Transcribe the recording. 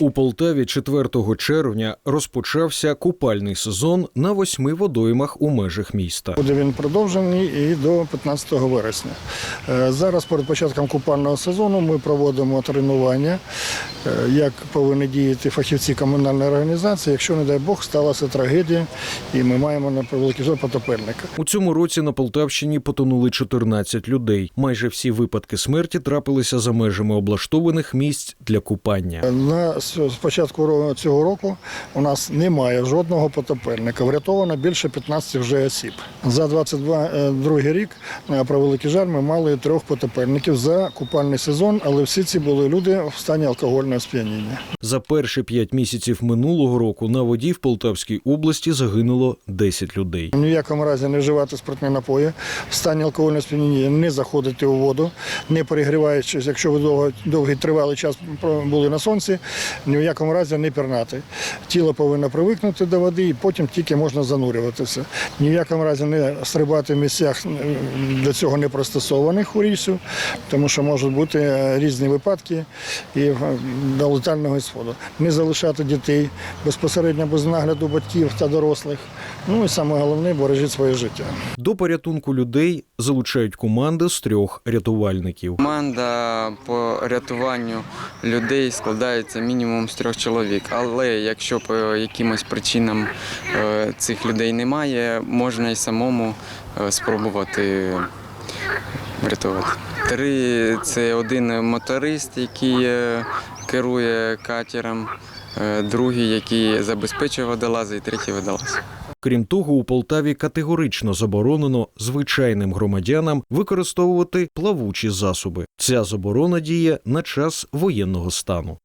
У Полтаві 4 червня розпочався купальний сезон на восьми водоймах у межах міста. Буде він продовжений і до 15 вересня. Е, Зараз перед початком купального сезону ми проводимо тренування, е, як повинні діяти фахівці комунальної організації, якщо, не дай Бог, сталася трагедія, і ми маємо на превеликий жаль потопельника. У цьому році на Полтавщині потонули 14 людей. Майже всі випадки смерті трапилися за межами облаштованих місць для купання. На з початку цього року у нас немає жодного потопельника. Врятовано більше 15 вже осіб. За 22 рік, на превеликий жаль, ми мали трьох потопельників за купальний сезон, але всі ці були люди в стані алкогольного сп'яніння. За перші п'ять місяців минулого року на воді в Полтавській області загинуло 10 людей. Ні в якому разі не вживати спиртні напої, в стані алкогольного сп'яніння не заходити у воду, не перегріваючись, якщо ви довгий тривалий час були на сонці, ні в якому разі не пірнати. Тіло повинно привикнути до води і потім тільки можна занурюватися. Ні в якому разі не стрибати в місцях до цього не пристосованих у річцю, тому що можуть бути е, різні випадки і е, до летального ісходу. Не залишати дітей безпосередньо без нагляду батьків та дорослих. Ну і саме головне бережіть своє життя. До порятунку людей залучають команди з трьох рятувальників. Команда по рятуванню людей складається мінімум з трьох чоловік. Але якщо по якимось причинам е, цих людей немає, можна і самому е, спробувати врятувати. Три це один моторист, який е, керує катером, другий, який забезпечує водолази, і третій водолаз. Крім того, у Полтаві категорично заборонено звичайним громадянам використовувати плавучі засоби. Ця заборона діє на час воєнного стану.